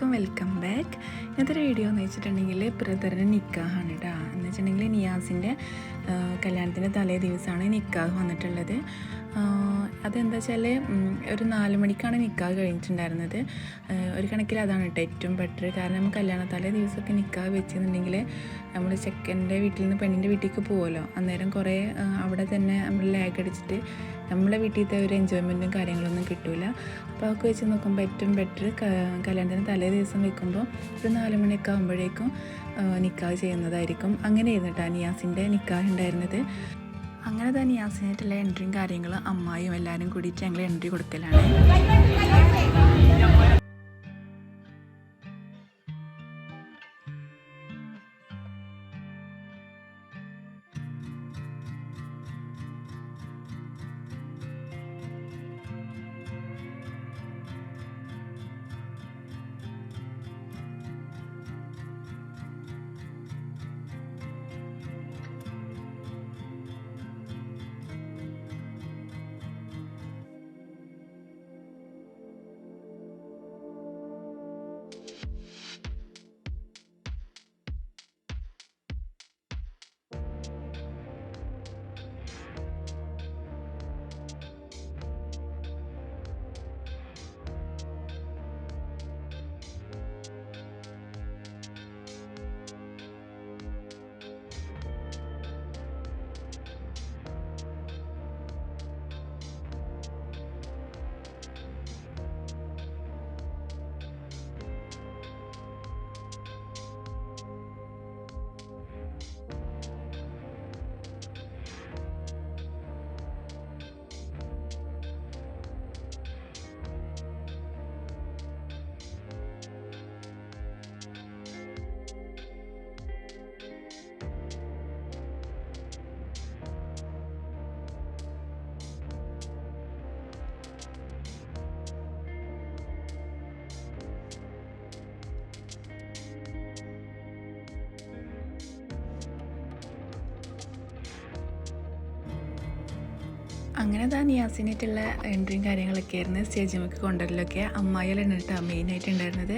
എല്ലാവർക്കും welcome back. ഇന്നത്തെ video എന്ന് വെച്ചിട്ടുണ്ടെങ്കിൽ ബ്രദറിന് നിക്കാഹാണ് കേട്ടോ എന്ന് വെച്ചിട്ടുണ്ടെങ്കിൽ നിയാസിന്റെ കല്യാണത്തിന്റെ തലേ ദിവസമാണ് നിക്കാഹ് വന്നിട്ടുള്ളത്. അതെന്താ വെച്ചാൽ ഒരു നാല് മണിക്കാണ് നിക്കാഹ് കഴിഞ്ഞിട്ടുണ്ടായിരുന്നത്. ഒരു കണക്കിൽ അതാണ് കേട്ടോ ഏറ്റവും ബെറ്റർ കാരണം നമ്മൾ കല്യാണ തലേ ദിവസമൊക്കെ നിക്കാഹ് വെച്ചെന്നുണ്ടെങ്കിൽ നമ്മൾ ചെക്കന്റെ വീട്ടിൽ നിന്ന് പെണ്ണിന്റെ വീട്ടിലേക്ക് പോകുമല്ലോ അന്നേരം കുറേ അവിടെ തന്നെ നമ്മൾ ലാഗ് അടിച്ചിട്ട് നമ്മളെ വീട്ടിലത്തെ ഒരു എൻജോയ്മെന്റും കാര്യങ്ങളൊന്നും കിട്ടില്ല അപ്പോൾ അതൊക്കെ വെച്ച് നോക്കുമ്പോൾ ഏറ്റവും ബെറ്റർ കല്യാണത്തിന് തലേ ദിവസം വെക്കുമ്പോൾ ഒരു നാല് മണിയൊക്കെ ആകുമ്പോഴേക്കും നിക്കാഹ് ചെയ്യുന്നതായിരിക്കും. അങ്ങനെയായിരുന്നു കേട്ടോ നിയാസിന്റെ നിക്കാഹ് ഉണ്ടായിരുന്നത് അങ്ങനെ തന്നെ യാസിനായിട്ടുള്ള എൻട്രിയും കാര്യങ്ങളും അമ്മായും എല്ലാവരും കൂടിയിട്ട് ഞങ്ങൾ എൻട്രി കൊടുക്കലാണ്. അങ്ങനെ താൻ നിയാസിനായിട്ടുള്ള എൻട്രിയും കാര്യങ്ങളൊക്കെ ആയിരുന്നു. സ്റ്റേജ് നമുക്ക് കൊണ്ടുവരലൊക്കെ അമ്മായിലാണ് കേട്ടോ മെയിനായിട്ട് ഉണ്ടായിരുന്നത്.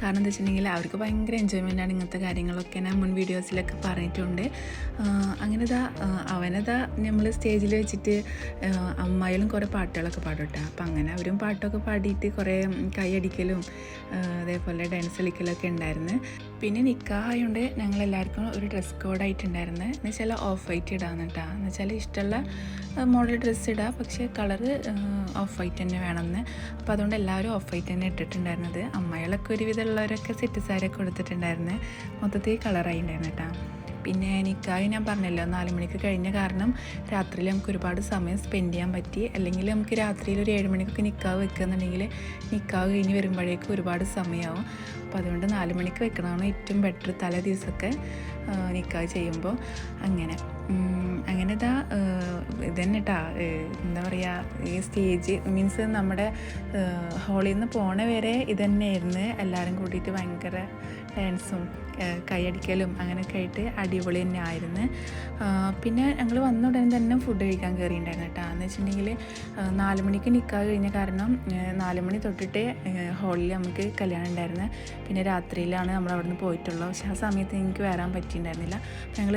കാരണം എന്താ വെച്ചിട്ടുണ്ടെങ്കിൽ അവർക്ക് ഭയങ്കര ആണ് ഇങ്ങനത്തെ കാര്യങ്ങളൊക്കെ ഞാൻ മുൻ വീഡിയോസിലൊക്കെ പറഞ്ഞിട്ടുണ്ട്. അങ്ങനെ താ ആ, അവനതാ നമ്മൾ സ്റ്റേജിൽ വെച്ചിട്ട് അമ്മായിലും കുറേ പാട്ടുകളൊക്കെ പാടും കേട്ടോ. അപ്പം അങ്ങനെ അവരും പാട്ടൊക്കെ പാടിയിട്ട് കുറേ കൈയടിക്കലും അതേപോലെ ഡാൻസ് കളിക്കലൊക്കെ ഉണ്ടായിരുന്നു. പിന്നെ നിക്കാഹായതുകൊണ്ട് ഞങ്ങൾ എല്ലാവർക്കും ഒരു ഡ്രസ് കോഡായിട്ടുണ്ടായിരുന്നു എന്ന് വെച്ചാൽ ഓഫ് വൈറ്റ് ഇടാന്ന് കേട്ടോ. എന്ന് വെച്ചാൽ ഇഷ്ടമുള്ള മോഡൽ ഡ്രസ്സ് ഇടുക പക്ഷേ കളറ് ഓഫ് വൈറ്റ് തന്നെ വേണമെന്ന്. അപ്പോൾ അതുകൊണ്ട് എല്ലാവരും ഓഫ് വൈറ്റ് തന്നെ ഇട്ടിട്ടുണ്ടായിരുന്നത്. അമ്മകളൊക്കെ ഒരുവിധമുള്ളവരൊക്കെ സെറ്റ് സാരിയൊക്കെ കൊടുത്തിട്ടുണ്ടായിരുന്നു? മൊത്തത്തിൽ കളറായി ഉണ്ടായിരുന്നു കേട്ടോ പിന്നെ നിക്കാഹ് ഞാൻ പറഞ്ഞല്ലോ നാല് മണിക്ക് കഴിഞ്ഞ കാരണം രാത്രിയിൽ നമുക്ക് ഒരുപാട് സമയം സ്പെൻഡ് ചെയ്യാൻ പറ്റി. അല്ലെങ്കിൽ നമുക്ക് രാത്രിയിൽ ഒരു ഏഴ് മണിക്കൊക്കെ നിക്കാഹ് വെക്കുകയെന്നുണ്ടെങ്കിൽ നിക്കാഹ് കഴിഞ്ഞ് വരുമ്പോഴേക്കും ഒരുപാട് സമയമാവും. അപ്പോൾ അതുകൊണ്ട് നാല് മണിക്ക് വെക്കണമാണ് ഏറ്റവും ബെറ്റർ തലേ ദിവസമൊക്കെ നിക്കാഹ് ചെയ്യുമ്പോൾ. അങ്ങനെ അങ്ങനെ ഇതാ ഇതന്നെ കേട്ടാ എന്താ പറയുക ഈ സ്റ്റേജ് മീൻസ് നമ്മുടെ ഹോളിൽ നിന്ന് പോണ വരെ ഇതന്നെയായിരുന്നു. എല്ലാവരും കൂടിയിട്ട് ഭയങ്കര ഡാൻസും കൈയടിക്കലും അങ്ങനെയൊക്കെ ആയിട്ട് അടിപൊളി തന്നെ ആയിരുന്നു പിന്നെ ഞങ്ങൾ വന്ന ഉടനെ തന്നെ ഫുഡ് കഴിക്കാൻ കയറിയിട്ടുണ്ടായിരുന്നു കേട്ടോ. എന്ന് വെച്ചിട്ടുണ്ടെങ്കിൽ നാല് മണിക്ക് നിൽക്കാൻ കഴിഞ്ഞ കാരണം നാല് മണി തൊട്ടിട്ട് ഹോളിൽ നമുക്ക് കല്യാണം ഉണ്ടായിരുന്നു. പിന്നെ രാത്രിയിലാണ് നമ്മൾ അവിടെ നിന്ന് പോയിട്ടുള്ളത് പക്ഷേ ആ സമയത്ത് എനിക്ക് വരാൻ പറ്റിയിട്ടുണ്ടായിരുന്നില്ല. ഞങ്ങൾ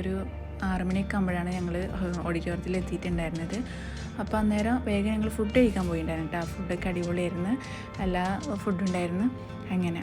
ഒരു ആറുമണിയൊക്കെ ആകുമ്പോഴാണ് ഞങ്ങൾ ഓഡിറ്റോറിയത്തിൽ എത്തിയിട്ടുണ്ടായിരുന്നത്. അപ്പോൾ അന്നേരം വേഗം ഞങ്ങൾ ഫുഡ് കഴിക്കാൻ പോയിട്ടുണ്ടായിരുന്നു കേട്ടോ. ആ ഫുഡൊക്കെ അടിപൊളിയായിരുന്നു. എല്ലാ ഫുഡുണ്ടായിരുന്നു അങ്ങനെ.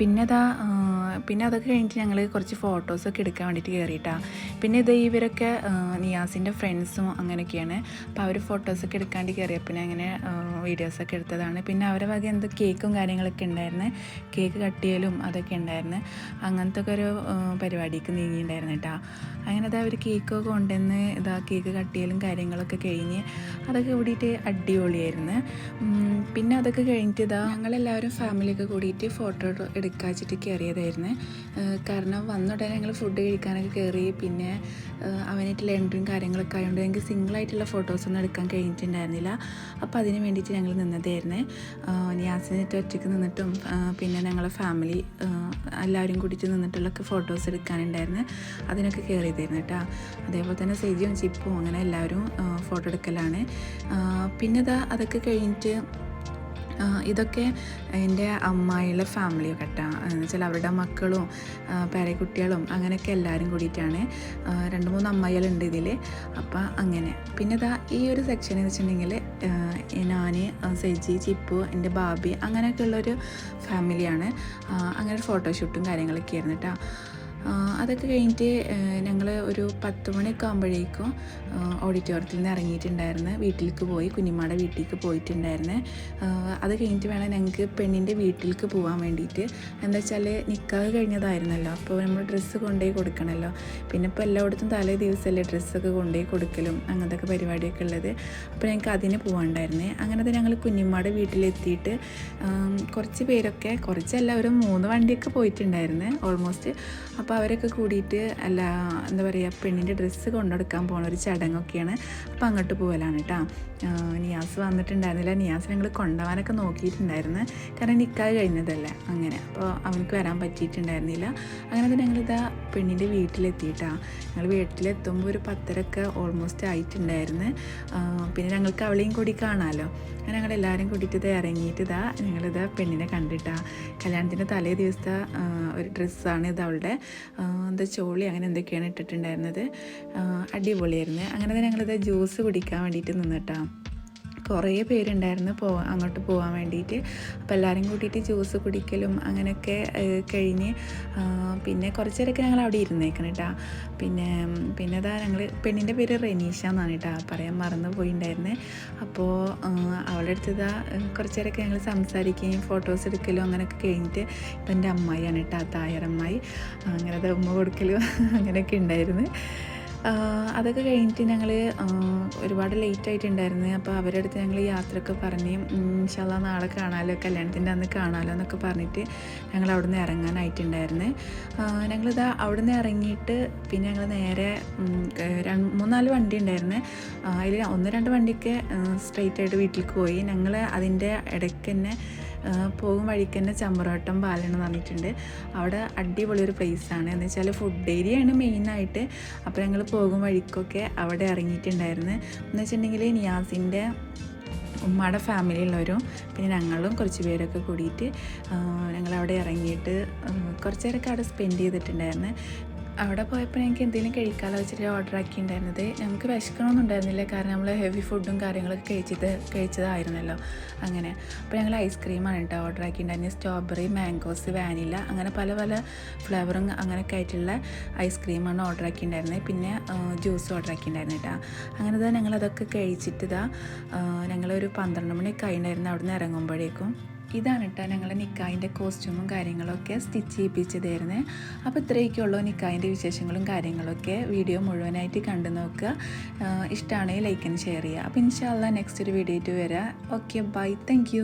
പിന്നെ അതാ പിന്നെ അതൊക്കെ കഴിഞ്ഞിട്ട് ഞങ്ങൾ കുറച്ച് ഫോട്ടോസൊക്കെ എടുക്കാൻ വേണ്ടിയിട്ട് കയറിയിട്ടാ പിന്നെ ഇത് ഇവരൊക്കെ നിയാസിന്റെ ഫ്രണ്ട്സും അങ്ങനെയൊക്കെയാണ് അപ്പോൾ അവർ ഫോട്ടോസൊക്കെ എടുക്കാൻ വേണ്ടി കയറിയപ്പോൾ അങ്ങനെ വീഡിയോസൊക്കെ എടുത്തതാണ്. പിന്നെ അവരെ വക എന്ത് കേക്കും കാര്യങ്ങളൊക്കെ ഉണ്ടായിരുന്നു. കേക്ക് കട്ട് ചെയ്യലും അതൊക്കെ ഉണ്ടായിരുന്നു. അങ്ങനത്തെ ഒക്കെ ഒരു പരിപാടിക്ക് നീങ്ങിയിട്ടുണ്ടായിരുന്നു കേട്ടോ. അങ്ങനെ അതാ അവർ കേക്കൊക്കെ കൊണ്ടുവന്ന് ഇതാ കേക്ക് കട്ട് ചെയ്യലും കാര്യങ്ങളൊക്കെ കഴിഞ്ഞ് അതൊക്കെ കൂടിയിട്ട് അടിപൊളിയായിരുന്നു. പിന്നെ അതൊക്കെ കഴിഞ്ഞിട്ട് ഇതാ ഞങ്ങളെല്ലാവരും ഫാമിലിയൊക്കെ കൂടിയിട്ട് ഫോട്ടോ എടുക്കാൻ വെച്ചിട്ട് കയറിയതായിരുന്നു കാരണം വന്നുടനെ ഞങ്ങൾ ഫുഡ് കഴിക്കാനൊക്കെ കയറി പിന്നെ അവനായിട്ടുള്ള എൻട്രിയും കാര്യങ്ങളൊക്കെ ആയതുകൊണ്ട് ഞങ്ങൾക്ക് സിംഗിളായിട്ടുള്ള ഫോട്ടോസൊന്നും എടുക്കാൻ കഴിഞ്ഞിട്ടുണ്ടായിരുന്നില്ല. അപ്പോൾ അതിന് വേണ്ടിയിട്ട് ഞങ്ങൾ നിന്നതായിരുന്നു. ന്യാസിനിട്ട് ഒറ്റയ്ക്ക് നിന്നിട്ടും പിന്നെ ഞങ്ങളെ ഫാമിലി എല്ലാവരും കൂടിയിട്ട് നിന്നിട്ടുള്ളൊക്കെ ഫോട്ടോസ് എടുക്കാനുണ്ടായിരുന്നു. അതിനൊക്കെ കയറിയതായിരുന്നു കേട്ടോ. അതേപോലെ തന്നെ സെജിയും ചിപ്പും അങ്ങനെ എല്ലാവരും ഫോട്ടോ എടുക്കലാണ്. പിന്നെ ഇതാ അതൊക്കെ കഴിഞ്ഞിട്ട് ഇതൊക്കെ എന്റെ അമ്മായിയുടെ ഫാമിലിയൊക്കെ കേട്ടോ എന്ന് വെച്ചാൽ അവരുടെ മക്കളും പേരക്കുട്ടികളും അങ്ങനെയൊക്കെ എല്ലാവരും കൂടിയിട്ടാണ് രണ്ട് മൂന്ന് അമ്മായികളുണ്ട് ഇതിൽ അപ്പം അങ്ങനെ. പിന്നെ ഇതാ ഈ ഒരു സെക്ഷൻ എന്ന് വെച്ചിട്ടുണ്ടെങ്കിൽ ഞാൻ സെജി ചിപ്പു എന്റെ ബാബി അങ്ങനെയൊക്കെയുള്ളൊരു ഫാമിലിയാണ് അങ്ങനെ ഒരു ഫോട്ടോഷൂട്ടും കാര്യങ്ങളൊക്കെ ആയിരുന്നു കേട്ടോ അതൊക്കെ കഴിഞ്ഞിട്ട് ഞങ്ങൾ ഒരു പത്ത് മണിയൊക്കെ ആകുമ്പോഴേക്കും ഓഡിറ്റോറിയത്തിൽ നിന്ന് ഇറങ്ങിയിട്ടുണ്ടായിരുന്നു. വീട്ടിലേക്ക് പോയി കുഞ്ഞിമ്മയുടെ വീട്ടിലേക്ക് പോയിട്ടുണ്ടായിരുന്നു. അത് കഴിഞ്ഞിട്ട് വേണം ഞങ്ങൾക്ക് പെണ്ണിന്റെ വീട്ടിലേക്ക് പോകാൻ വേണ്ടിയിട്ട്. എന്താ വെച്ചാൽ നിൽക്കാതെ കഴിഞ്ഞതായിരുന്നല്ലോ. അപ്പോൾ നമ്മൾ ഡ്രസ്സ് കൊണ്ടുപോയി കൊടുക്കണമല്ലോ പിന്നെ ഇപ്പോൾ എല്ലായിടത്തും തലേ ദിവസമല്ലേ ഡ്രസ്സൊക്കെ കൊണ്ടുപോയി കൊടുക്കലും അങ്ങനത്തെ പരിപാടിയൊക്കെ ഉള്ളത്. അപ്പോൾ ഞങ്ങൾക്ക് അതിന് പോകാണ്ടായിരുന്നു അങ്ങനത്തെ ഞങ്ങൾ കുഞ്ഞിമ്മയുടെ വീട്ടിലെത്തിയിട്ട് കുറച്ച് പേരൊക്കെ കുറച്ചല്ല ഒരു മൂന്ന് വണ്ടിയൊക്കെ പോയിട്ടുണ്ടായിരുന്നു ഓൾമോസ്റ്റ്. അപ്പോൾ അവരൊക്കെ കൂടിയിട്ട് അല്ല എന്താ പറയുക പെണ്ണിന്റെ ഡ്രസ്സ് കൊണ്ടെടുക്കാൻ പോണ ഒരു ചടങ്ങൊക്കെയാണ് അപ്പോൾ അങ്ങോട്ട് പോകലാണ് കേട്ടോ നിയാസ് വന്നിട്ടുണ്ടായിരുന്നില്ല. നിയാസ് ഞങ്ങൾ കൊണ്ടുപോകാനൊക്കെ നോക്കിയിട്ടുണ്ടായിരുന്നു. കാരണം നിൽക്കാതെ കഴിഞ്ഞതല്ലേ അങ്ങനെ. അപ്പോൾ അവനക്ക് വരാൻ പറ്റിയിട്ടുണ്ടായിരുന്നില്ല. അങ്ങനെ തന്നെ ഞങ്ങളിതാ പെണ്ണിന്റെ വീട്ടിലെത്തിയിട്ടാ. ഞങ്ങൾ വീട്ടിലെത്തുമ്പോൾ ഒരു പത്തരൊക്കെ ഓൾമോസ്റ്റ് ആയിട്ടുണ്ടായിരുന്നു. പിന്നെ ഞങ്ങൾക്ക് അവളെയും കൂടി കാണാമല്ലോ അങ്ങനെ ഞങ്ങൾ എല്ലാവരും കൂടിയിട്ട് ഇത് ഇറങ്ങിയിട്ട് ഇതാ ഞങ്ങളിതാ പെണ്ണിനെ കണ്ടിട്ടാ. കല്യാണത്തിന്റെ തലേ ദിവസത്തെ ഒരു ഡ്രസ്സാണ് ഇത് അവളുടെ. എന്താ ചോളി അങ്ങനെ എന്തൊക്കെയാണ് ഇട്ടിട്ടുണ്ടായിരുന്നത്? അടിപൊളിയായിരുന്നു. അങ്ങനെ തന്നെ ഞങ്ങളിത് ജ്യൂസ് കുടിക്കാൻ വേണ്ടിയിട്ട് നിന്നിട്ടാ കുറേ പേരുണ്ടായിരുന്നു പോ അങ്ങോട്ട് പോകാൻ വേണ്ടിയിട്ട്. അപ്പോൾ എല്ലാവരും കൂട്ടിയിട്ട് ജ്യൂസ് കുടിക്കലും അങ്ങനെയൊക്കെ കഴിഞ്ഞ് പിന്നെ കുറച്ച് നേരമൊക്കെ ഞങ്ങൾ അവിടെ ഇരുന്നേക്കണം കേട്ടോ പിന്നെ പിന്നെ അതാ ഞങ്ങൾ പെണ്ണിന്റെ പേര് റെനീഷ എന്നാണ് കേട്ടോ പറയാൻ മറന്നു പോയിണ്ടായിരുന്നേ അപ്പോൾ അവളുടെ അടുത്ത് ഇതാ കുറച്ച് നേരമൊക്കെ ഞങ്ങൾ സംസാരിക്കുകയും ഫോട്ടോസ് എടുക്കലും അങ്ങനെയൊക്കെ കഴിഞ്ഞിട്ട് ഇപ്പം എന്റെ അമ്മായിയാണ് കേട്ടോ തായറമ്മായി അങ്ങനെ ഉമ്മ കൊടുക്കലും അങ്ങനെയൊക്കെ ഉണ്ടായിരുന്നു. അതൊക്കെ കഴിഞ്ഞിട്ട് ഞങ്ങൾ ഒരുപാട് ലേറ്റ് ആയിട്ടുണ്ടായിരുന്നു. അപ്പോൾ അവരുടെ അടുത്ത് ഞങ്ങൾ യാത്രയൊക്കെ പറഞ്ഞ് ഇൻഷാല്ല നാളെ കാണാലോ കല്യാണത്തിന്റെ അന്ന് കാണാമല്ലോ എന്നൊക്കെ പറഞ്ഞിട്ട് ഞങ്ങൾ അവിടുന്ന് ഇറങ്ങാനായിട്ടുണ്ടായിരുന്നു. ഞങ്ങളിതാ അവിടുന്ന് ഇറങ്ങിയിട്ട് പിന്നെ ഞങ്ങൾ നേരെ മൂന്നാൽ വണ്ടി ഉണ്ടായിരുന്നു. അതിൽ ഒന്ന് രണ്ട് വണ്ടിയൊക്കെ സ്ട്രെയിറ്റ് ആയിട്ട് വീട്ടിലേക്ക് പോയി. ഞങ്ങൾ അതിന്റെ ഇടയ്ക്ക് തന്നെ പോകും വഴിക്ക് തന്നെ ചമ്പറോട്ടം പാലം എന്ന് പറഞ്ഞിട്ടുണ്ട്. അവിടെ അടിപൊളി ഒരു പ്ലേസാണ് എന്ന് വെച്ചാൽ ഫുഡ് ഏരിയയാണ് മെയിനായിട്ട് അപ്പോൾ ഞങ്ങൾ പോകും വഴിക്കൊക്കെ അവിടെ ഇറങ്ങിയിട്ടുണ്ടായിരുന്നു. എന്ന് വെച്ചിട്ടുണ്ടെങ്കിൽ നിയാസിന്റെ ഉമ്മയുടെ ഫാമിലിയുള്ളവരും പിന്നെ ഞങ്ങളും കുറച്ച് പേരൊക്കെ കൂടിയിട്ട് ഞങ്ങളവിടെ ഇറങ്ങിയിട്ട് കുറച്ചേരൊക്കെ അവിടെ സ്പെൻഡ് ചെയ്തിട്ടുണ്ടായിരുന്നു. അവിടെ പോയപ്പോൾ ഞങ്ങൾക്ക് എന്തെങ്കിലും കഴിക്കാമല്ലോ വെച്ചിട്ട് ഓർഡർ ആക്കിയിട്ടുണ്ടായിരുന്നത്. ഞങ്ങൾക്ക് വിശക്കണമൊന്നും ഉണ്ടായിരുന്നില്ല കാരണം നമ്മൾ ഹെവി ഫുഡും കാര്യങ്ങളൊക്കെ കഴിച്ചത് കഴിച്ചതായിരുന്നല്ലോ. അങ്ങനെ. അപ്പോൾ ഞങ്ങൾ ഐസ്ക്രീമാണ് കേട്ടോ ഓർഡർ ആക്കിയിട്ടുണ്ടായിരുന്നത്. സ്ട്രോബെറി മാംഗോസ് വാനില അങ്ങനെ പല പല ഫ്ലേവറും അങ്ങനെയൊക്കെ ആയിട്ടുള്ള ഐസ്ക്രീമാണ് ഓർഡർ ആക്കിയിട്ടുണ്ടായിരുന്നത്. പിന്നെ ജ്യൂസ് ഓർഡർ ആക്കിയിട്ടുണ്ടായിരുന്നു കേട്ടോ. അങ്ങനെ തന്നെ ഞങ്ങളതൊക്കെ കഴിച്ചിട്ട് ഇതാ ഞങ്ങളൊരു പന്ത്രണ്ട് മണിയൊക്കെ ആയിട്ടുണ്ടായിരുന്നു അവിടെ നിന്ന് ഇറങ്ങുമ്പോഴേക്കും. ഇതാണ് കേട്ടോ ഞങ്ങളുടെ നിക്കായിന്റെ കോസ്റ്റ്യൂമും കാര്യങ്ങളൊക്കെ സ്റ്റിച്ച് ചെയ്യിപ്പിച്ചതായിരുന്നു. അപ്പോൾ ഇത്രയൊക്കെയുള്ളൂ നിക്കായിന്റെ വിശേഷങ്ങളും കാര്യങ്ങളൊക്കെ. വീഡിയോ മുഴുവനായിട്ട് കണ്ടു നോക്കുക. ഇഷ്ടമാണെങ്കിൽ ലൈക്ക് ആൻഡ് ഷെയർ ചെയ്യുക. അപ്പോൾ ഇൻഷാല്ല നെക്സ്റ്റ് ഒരു വീഡിയോ ആയിട്ട് വരാം. Okay bye thank